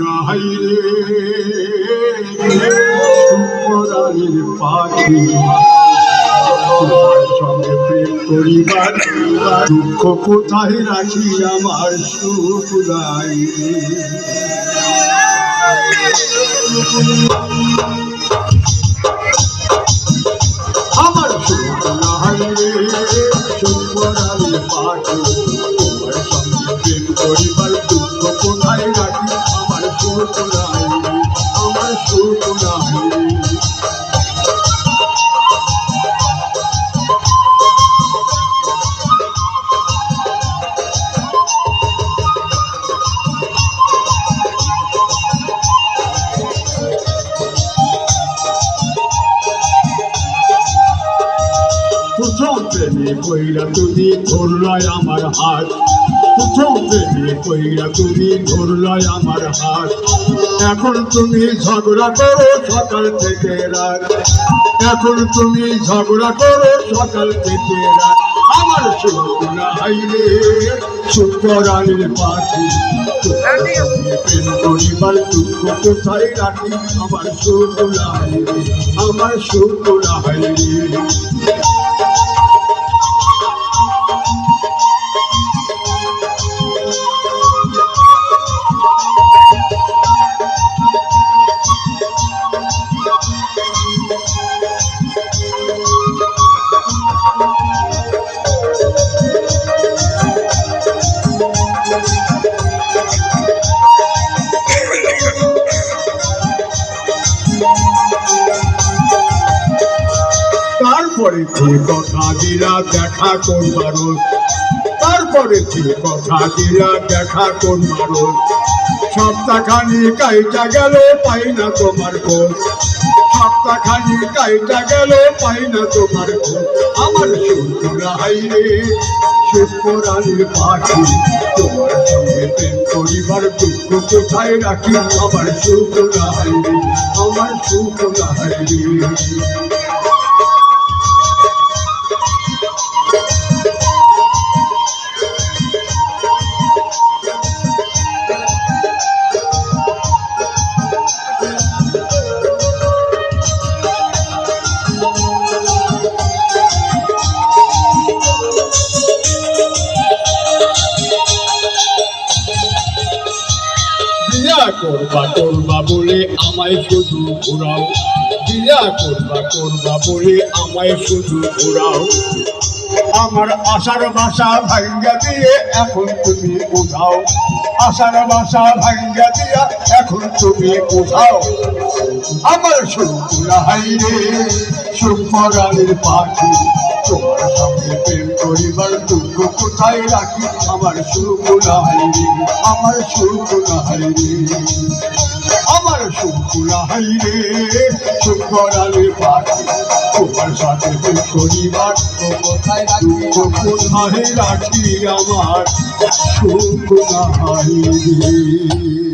নাই রে। পরাণের পাখি। তোমার সঙ্গে প্রেম করিবার দুঃখ কোথায় রাখি আমার সুখ নাই আমার সুখ রে সুখ পাখি। প্রেমে কইরা তুমি ধরলাই আমার হাত। প্রেমে কইরা তুমি ধরলাই আমার হাত। এখন তুমি ঝগড়া করো সকাল থেকে রাত। এখন তুমি ঝগড়া করো সকাল থেকে রাত। আমার সুখ নাই রে শুক্রানের পাখি। প্রেম করিবার দুঃখ কোথায় রাখি? আমার সুখ নাই রে, আমার নাই রে কথা দিলা, দেখা করবার তারপরে যে কথা দিলা, দেখা করবার সপ্তাহখানি কাইটা গেল, পাই না তোমার খোঁজ। সপ্তাহখানি কাইটা গেল, পাই না তোমার খোঁজ। আমার শুক্রাই রে শুক্রানির পাখি, তোমার সঙ্গে প্রেম করিবার দুঃখ কোথায় রাখি? আমার শুক্রাই রে, আমার শুক্রাই রে। করবা করবা বলে আমায় শুধু ঘোরাও। বিয়া করবা করবা বলে আমায় শুধু ঘোরাও। আমার আশার বাসা ভাঙ্গা দিয়ে এখন তুমি কোথাও আশার বাসা ভাঙ্গা দিয়া এখন তুমি কোথাও আমার শুক্রাহাই রে শুক্রানের পাখি তোমার সঙ্গে প্রেম করিবার দুঃখ কোথায় রাখি? আমার শুক্রাহাই রে, আমার শুক্রাহাই রে। আমার শুক্রাহাই রে শুক্রানের পাখি তোমার সাথে প্রেম করিবার কোথায় রাখি? কোথায় রাখি আমার? শুক্রাহাই রে।